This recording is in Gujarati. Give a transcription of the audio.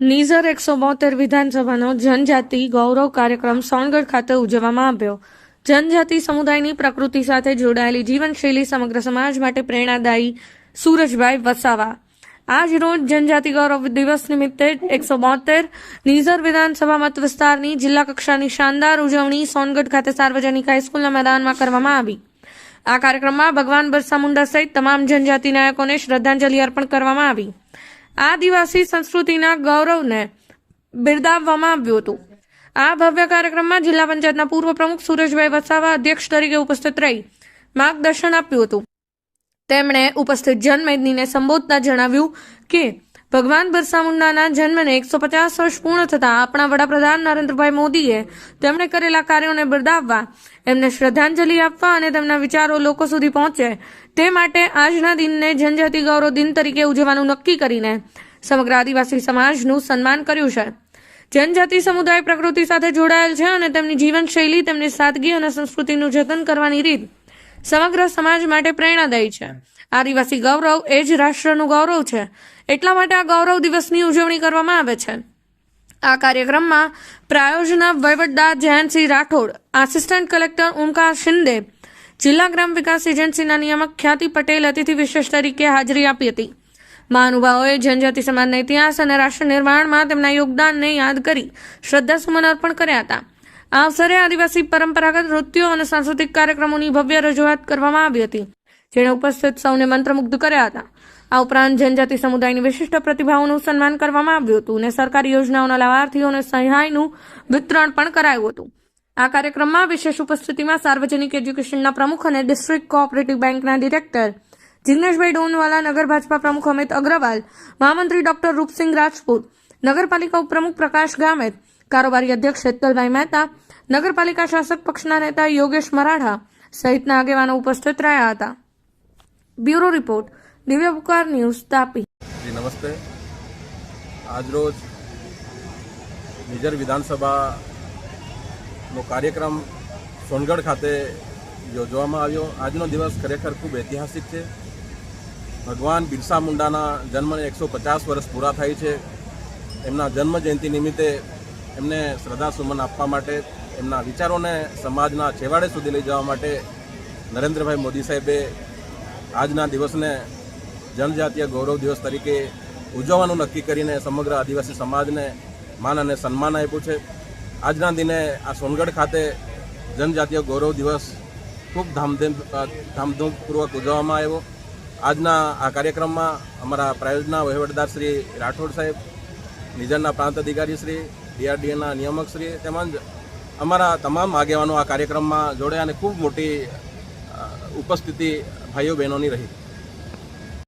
નીઝર એકસો બોતેર વિધાનસભાનો જનજાતિ ગૌરવ કાર્યક્રમ સોનગઢ ખાતે ઉજવવામાં આવ્યો. જનજાતિ સમુદાયની પ્રકૃતિ સાથે જોડાયેલી જીવનશૈલી સમગ્ર સમાજ માટે પ્રેરણાદાયી સુરજભાઈ વસાવા. આજ જનજાતિ ગૌરવ દિવસ નિમિત્તે એકસો બોતેર નીઝર વિધાનસભા મત વિસ્તારની જિલ્લા કક્ષાની શાનદાર ઉજવણી સોનગઢ ખાતે સાર્વજનિક હાઈસ્કૂલના મેદાનમાં કરવામાં આવી. આ કાર્યક્રમમાં ભગવાન બિરસા મુંડા સહિત તમામ જનજાતિ નાયકોને શ્રદ્ધાંજલિ અર્પણ કરવામાં આવી. આદિવાસી સંસ્કૃતિના ગૌરવને બિરદાવવામાં આવ્યું હતું. આ ભવ્ય કાર્યક્રમમાં જિલ્લા પંચાયતના પૂર્વ પ્રમુખ સુરેશભાઈ વસાવા અધ્યક્ષ તરીકે ઉપસ્થિત રહી માર્ગદર્શન આપ્યું હતું. તેમણે ઉપસ્થિત જનમેદનીને સંબોધતા જણાવ્યું કે ભગવાન બિરસા મુંડાના જન્મને એકસો પચાસ વર્ષ પૂર્ણ થતાં આપણા વડાપ્રધાન નરેન્દ્રભાઈ મોદીએ તેમણે કરેલા કાર્યોને બિરદાવવા, એમને શ્રદ્ધાંજલિ આપવા અને તેમના વિચારો લોકો સુધી પહોંચે તે માટે આજના દિનને જનજાતિ ગૌરવ દિન તરીકે ઉજવવાનું નક્કી કરીને સમગ્ર આદિવાસી સમાજનું સન્માન કર્યું છે. જનજાતિ સમુદાય પ્રકૃતિ સાથે જોડાયેલ છે અને તેમની જીવનશૈલી, તેમની સાદગી અને સંસ્કૃતિનું જતન કરવાની રીત સમગ્ર સમાજ માટે પ્રેરણાદાયી છે. આદિવાસી ગૌરવ એ જ રાષ્ટ્રનું ગૌરવ છે. એટલા માટે આ ગૌરવ દિવસની ઉજવણી કરવામાં આવે છે. આ કાર્યક્રમમાં પ્રાયોજના વહીવટદાર જયંતસિંહ રાઠોડ, આસિસ્ટન્ટ કલેક્ટર ઓમકાર શિંદે, જિલ્લા ગ્રામ વિકાસ એજન્સીના નિયામક ખ્યાતિ પટેલ અતિથિ વિશેષ તરીકે હાજરી આપી હતી. મહાનુભાવોએ જનજાતિ સમાજના ઇતિહાસ અને રાષ્ટ્ર નિર્માણમાં તેમના યોગદાનને યાદ કરી શ્રદ્ધાસુમન અર્પણ કર્યા હતા. આ અવસરે આદિવાસી પરંપરાગત નૃત્યો અને સાંસ્કૃતિક કાર્યક્રમોની ભવ્ય રજૂઆત કરવામાં આવી હતી, જેણે ઉપસ્થિત સૌને મંત્રમુગ્ધ કર્યા હતા. આ ઉપરાંત જનજાતિ સમુદાયની વિશિષ્ટ પ્રતિભાઓનું સન્માન કરવામાં આવ્યું હતું અને સરકારી યોજનાઓના લાભાર્થીઓને સહાયનું વિતરણ પણ કરાયું હતું. આ કાર્યક્રમમાં વિશેષ ઉપસ્થિતિમાં સાર્વજનિક એજ્યુકેશનના પ્રમુખ અને ડિસ્ટ્રિક્ટ કોઓપરેટિવ બેંકના ડિરેક્ટર જિગ્નેશભાઈ ડોનવાલા, નગર ભાજપા પ્રમુખ અમિત અગ્રવાલ, મહામંત્રી ડોક્ટર રૂપસિંહ રાજપૂત, નગરપાલિકા ઉપપ્રમુખ પ્રકાશ ગામેત કારોબારી અધ્યક્ષ હેતલભાઈ મહેતા, નગરપાલિકા શાસક પક્ષના નેતા યોગેશ મરાઠા સહિતના આગેવાનો ઉપસ્થિત રહ્યા હતા. બ્યુરો રિપોર્ટ, દિવ્ય પુકાર ન્યૂઝ તાપી. નમસ્તે. આજરોજ નિઝર વિધાનસભાનો કાર્યક્રમ સોનગઢ ખાતે યોજવામાં આવ્યો. આજનો દિવસ ખરેખર ખૂબ ઐતિહાસિક છે. ભગવાન બિરસા મુંડાના જન્મને એકસો પચાસ વર્ષ પૂરા થાય છે. એમના જન્મ જયંતિ નિમિત્તે એમને શ્રદ્ધાસુમન આપવા માટે, એમના વિચારોને સમાજના છેવાડે સુધી લઈ જવા માટે નરેન્દ્રભાઈ મોદી સાહેબે આજના દિવસને જનજાતીય ગૌરવ દિવસ તરીકે ઉજવવાનું નક્કી કરીને સમગ્ર આદિવાસી સમાજને માન અને સન્માન આપ્યું છે. આજના દિને આ સોનગઢ ખાતે જનજાતીય ગૌરવ દિવસ ખૂબ ધામધૂમ, ધામધૂમપૂર્વક ઉજવવામાં આવ્યો. આજના આ કાર્યક્રમમાં અમારા પ્રાયોજના વહીવટદાર શ્રી રાઠોડ સાહેબ, નિઝરના પ્રાંત અધિકારી શ્રી ડીઆરડીએના નિયામકશ્રી તેમજ અમારા તમામ આગેવાનો આ કાર્યક્રમમાં જોડે અને ખૂબ મોટી ઉપસ્થિતિ ભાઈઓ બહેનોની રહી.